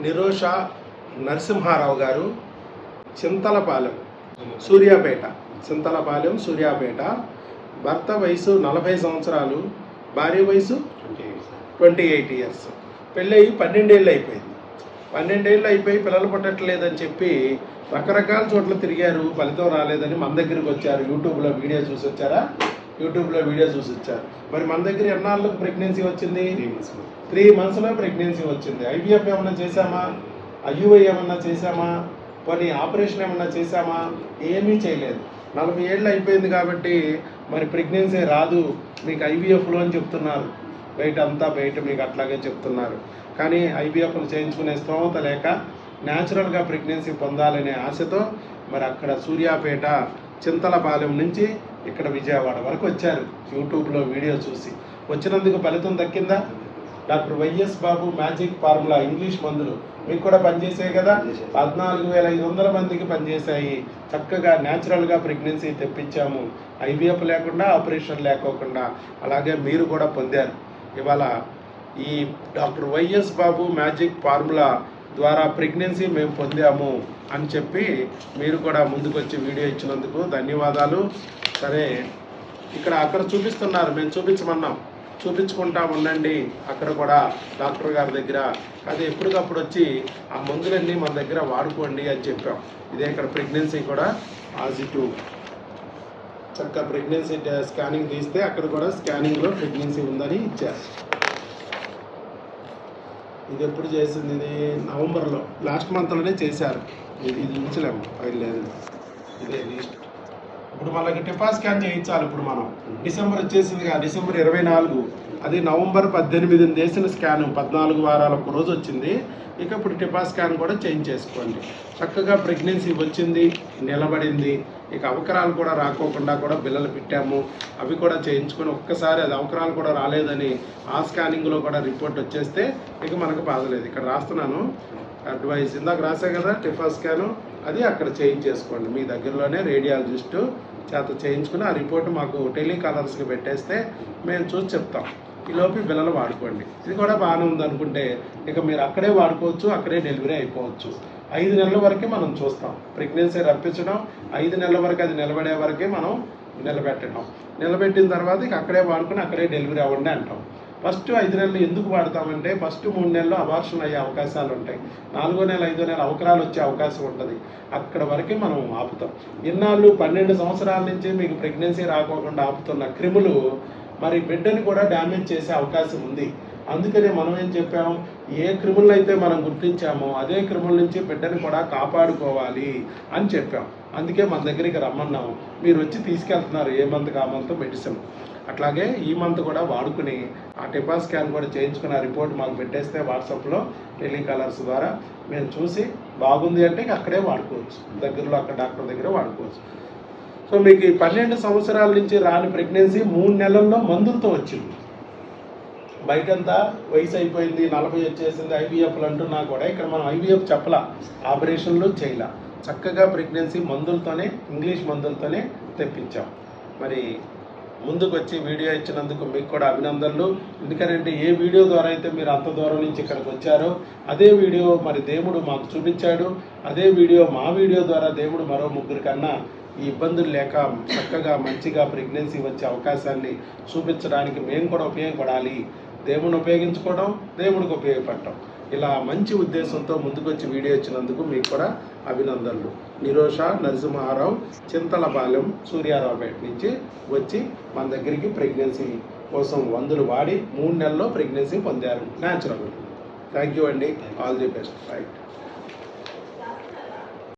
నిరోష నరసింహారావు గారు చింతలపాలెం సూర్యాపేట. చింతలపాలెం సూర్యాపేట. భర్త వయసు నలభై సంవత్సరాలు భార్య వయసు ట్వంటీ ఎయిట్ ఇయర్స్. పెళ్ళయి పన్నెండేళ్ళు అయిపోయింది. పన్నెండేళ్ళు అయిపోయి పిల్లలు పుట్టట్లేదని చెప్పి రకరకాల చోట్ల తిరిగారు ఫలితం రాలేదని మన దగ్గరికి వచ్చారు యూట్యూబ్లో వీడియో చూసి వచ్చారా? యూట్యూబ్లో వీడియో చూసి వచ్చారు మరి మన దగ్గర ఎన్నాళ్ళకు ప్రెగ్నెన్సీ వచ్చింది? త్రీ మంత్స్లో ప్రెగ్నెన్సీ వచ్చింది. ఐవీఎఫ్ ఏమన్నా చేశామా? ఐయుఐ ఏమన్నా చేశామా? పోనీ ఆపరేషన్ ఏమన్నా చేశామా? ఏమీ చేయలేదు. నలభై ఏళ్ళు అయిపోయింది కాబట్టి మరి ప్రెగ్నెన్సీ రాదు. మీకు ఐవీఎఫ్లో అని చెప్తున్నారు. బయట అంతా బయట మీకు అట్లాగే చెప్తున్నారు. కానీ ఐవీఎఫ్లు చేయించుకునే స్తోమత లేక న్యాచురల్గా ప్రెగ్నెన్సీ పొందాలనే ఆశతో మరి అక్కడ సూర్యాపేట చింతలపాలెం నుంచి ఇక్కడ విజయవాడ వరకు వచ్చారు. యూట్యూబ్లో వీడియో చూసి. వచ్చినందుకు ఫలితం దక్కిందా? Doctor YS Babu magic formula English మందులు. మీకు కూడా పనిచేసాయి కదా? పద్నాలుగు వేల ఐదు వందల మందికి పనిచేశాయి. చక్కగా న్యాచురల్గా ప్రెగ్నెన్సీ తెప్పించాము. ఐవీఎఫ్ లేకుండా ఆపరేషన్ లేకోకుండా. అలాగే మీరు కూడా పొందారు. ఇవాళ ఈ doctor YS Babu magic formula ద్వారా ప్రెగ్నెన్సీ మేము పొందాము అని చెప్పి మీరు కూడా ముందుకొచ్చి వీడియో ఇచ్చినందుకు ధన్యవాదాలు. సరే ఇక్కడ అక్కడ చూపిస్తున్నారు మేము చూపించమన్నాం. చూపించుకుంటా ఉండండి. అక్కడ కూడా డాక్టర్ గారి దగ్గర అది ఎప్పటికప్పుడు వచ్చి ఆ మందులన్నీ మన దగ్గర వాడుకోండి అని చెప్పాం. ఇదే ఇక్కడ ప్రెగ్నెన్సీ కూడా పాజిటివ్. చక్కగా ప్రెగ్నెన్సీ స్కానింగ్ తీస్తే అక్కడ కూడా స్కానింగ్లో ప్రెగ్నెన్సీ ఉందని ఇచ్చారు. ఇది ఎప్పుడు చేసింది? ఇది నవంబర్లో. లాస్ట్ మంత్లోనే చేశారు. ఇది ఇది ఉంచలేము. ఫైల్ లేదు. ఇదే లీస్ట్. ఇప్పుడు మనకి టిఫా స్కాన్ చేయించాలి ఇప్పుడు మనం. డిసెంబర్ వచ్చేసింది డిసెంబర్ ఇరవై నాలుగు. అది నవంబర్ పద్దెనిమిది చేసిన స్కాన్ పద్నాలుగు వారాల ఒక రోజు వచ్చింది. ఇక ఇప్పుడు టిపా స్కాన్ కూడా చేంజ్ చేసుకోండి. చక్కగా ప్రెగ్నెన్సీ వచ్చింది నిలబడింది. ఇక అవకరాలు కూడా రాకోకుండా కూడా బిల్లలు పెట్టాము. అవి కూడా చేయించుకొని ఒక్కసారి అది అవకరాలు కూడా రాలేదని ఆ స్కానింగ్లో కూడా రిపోర్ట్ వచ్చేస్తే ఇక మనకు బాధలేదు ఇక్కడ రాస్తున్నాను. అడ్వైస్ ఇందాక రాసా కదా టిఫా స్కాను. అది అక్కడ చేంజ్ చేసుకోండి. మీ దగ్గరలోనే రేడియాలజిస్టు చేత చేయించుకుని ఆ రిపోర్ట్ మాకు టెలికాలర్స్కి పెట్టేస్తే మేము చూసి చెప్తాం. ఈ పిల్లలు వాడుకోండి. ఇది కూడా బాగానే ఉంది అనుకుంటే ఇక మీరు అక్కడే వాడుకోవచ్చు అక్కడే డెలివరీ అయిపోవచ్చు. ఐదు నెలల వరకే మనం చూస్తాం. ప్రెగ్నెన్సీ రప్పించడం ఐదు నెలల వరకు అది నిలబడే వరకే మనం నిలబెట్టడం. నిలబెట్టిన తర్వాత ఇక అక్కడే వాడుకుని అక్కడే డెలివరీ అవ్వండి అంటాం. ఫస్ట్ ఐదు నెలలు ఎందుకు వాడతామంటే ఫస్ట్ మూడు నెలలు అబార్షన్ అయ్యే అవకాశాలు ఉంటాయి. నాలుగో నెల ఐదో నెల అవకరాలు వచ్చే అవకాశం ఉంటుంది. అక్కడ వరకే మనం ఆపుతాం. ఇన్నాళ్ళు పన్నెండు సంవత్సరాల నుంచి మీకు ప్రెగ్నెన్సీ రాకోకుండా ఆపుతున్న క్రిములు మరి బిడ్డని కూడా డ్యామేజ్ చేసే అవకాశం ఉంది. అందుకనే మనం ఏం చెప్పాం? ఏ క్రిములను అయితే మనం గుర్తించామో అదే క్రిముల నుంచి బిడ్డని కూడా కాపాడుకోవాలి అని చెప్పాం. అందుకే మన దగ్గరికి రమ్మన్నాం. మీరు వచ్చి తీసుకెళ్తున్నారు ఏ మంత్ ఆ మంత్ మెడిసిన్. అట్లాగే ఈ మంత్ కూడా వాడుకుని ఆ టెపా స్కాన్ కూడా చేయించుకుని ఆ రిపోర్ట్ మాకు పెట్టేస్తే వాట్సాప్లో టెలికాలర్స్ ద్వారా మేము చూసి బాగుంది అంటే అక్కడే వాడుకోవచ్చు. దగ్గరలో అక్కడ డాక్టర్ దగ్గర వాడుకోవచ్చు. సో మీకు ఈ పన్నెండు సంవత్సరాల నుంచి రాని ప్రెగ్నెన్సీ మూడు నెలల్లో మందులతో వచ్చింది. బయటంతా వయసు అయిపోయింది నలభై వచ్చేసింది ఐవీఎఫ్లు అంటున్నా కూడా ఇక్కడ మనం ఐవీఎఫ్ చెప్పలా. ఆపరేషన్లు చేయలా. చక్కగా ప్రెగ్నెన్సీ మందులతోనే ఇంగ్లీష్ మందులతోనే తెప్పించాం. మరి ముందుకు వచ్చి వీడియో ఇచ్చినందుకు మీకు కూడా అభినందనలు. ఎందుకంటే ఏ వీడియో ద్వారా అయితే మీరు అంత దూరం నుంచి ఇక్కడికి వచ్చారో అదే వీడియో మరి దేవుడు మాకు చూపించాడు. అదే వీడియో మా వీడియో ద్వారా దేవుడు మరో ముగ్గురు కన్నా ఈ ఇబ్బందులు లేక చక్కగా మంచిగా ప్రెగ్నెన్సీ వచ్చే అవకాశాన్ని చూపించడానికి మేము కూడా ఉపయోగపడాలి. దేవుని ఉపయోగించుకోవడం దేవుడికి ఉపయోగపడటం. ఇలా మంచి ఉద్దేశంతో ముందుకొచ్చి వీడియో ఇచ్చినందుకు మీకు కూడా అభినందనలు. నిరోష నరసింహారావు చింతలపాలెం సూర్యారావుపేట నుంచి వచ్చి మన దగ్గరికి ప్రెగ్నెన్సీ కోసం మందులు వాడి మూడు నెలల్లో ప్రెగ్నెన్సీ పొందారు. న్యాచురల్ థ్యాంక్ యూ అండి. All the best right